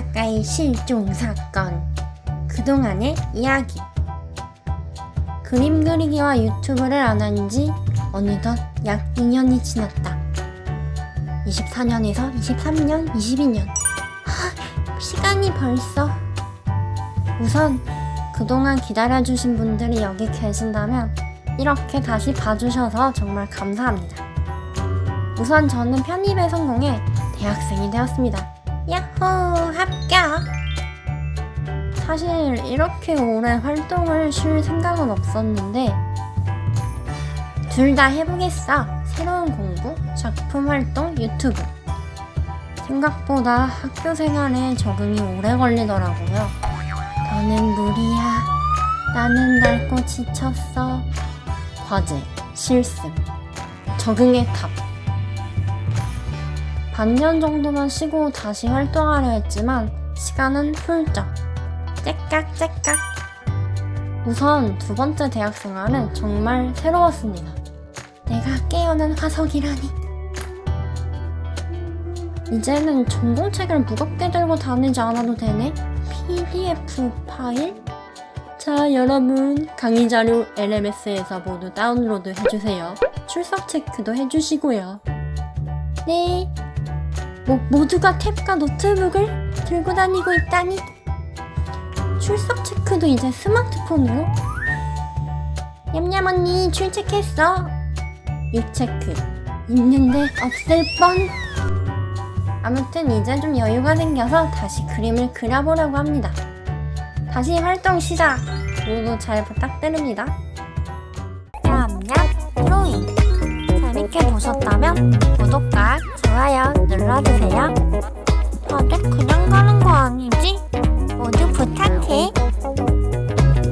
나의 실종 사건. 그동안의 이야기. 그림 그리기와 유튜브를 안 한 지 어느덧 약 2년이 지났다. 24년에서 23년, 22년. 하, 시간이 벌써. 우선 그동안 기다려주신 분들이 여기 계신다면 이렇게 다시 봐주셔서 정말 감사합니다. 우선 저는 편입에 성공해 대학생이 되었습니다. 야호 합격! 사실 이렇게 오래 활동을 쉴 생각은 없었는데 둘 다 해보겠어. 새로운 공부, 작품 활동, 유튜브. 생각보다 학교 생활에 적응이 오래 걸리더라고요. 너는 무리야. 나는 낡고 지쳤어. 과제, 실습, 적응의 탑. 반년 정도만 쉬고 다시 활동하려 했지만 시간은 훌쩍. 째깍 째깍. 우선 두 번째 대학 생활은 정말 새로웠습니다. 내가 깨어난 화석이라니. 이제는 전공책을 무겁게 들고 다니지 않아도 되네? PDF 파일? 자, 여러분. 강의 자료 LMS에서 모두 다운로드 해주세요. 출석 체크도 해주시고요. 네. 모, 모두가 탭과 노트북을 들고 다니고 있다니. 출석 체크도 이제 스마트폰으로? 냠냠 언니 출첵했어. 유체크 있는데 없을 뻔. 아무튼 이제 좀 여유가 생겨서 다시 그림을 그려보려고 합니다. 다시 활동 시작! 모두 잘 부탁드립니다. 냠냠 드로잉 재밌게 보셨다면 구독과 좋아요 눌러주세요.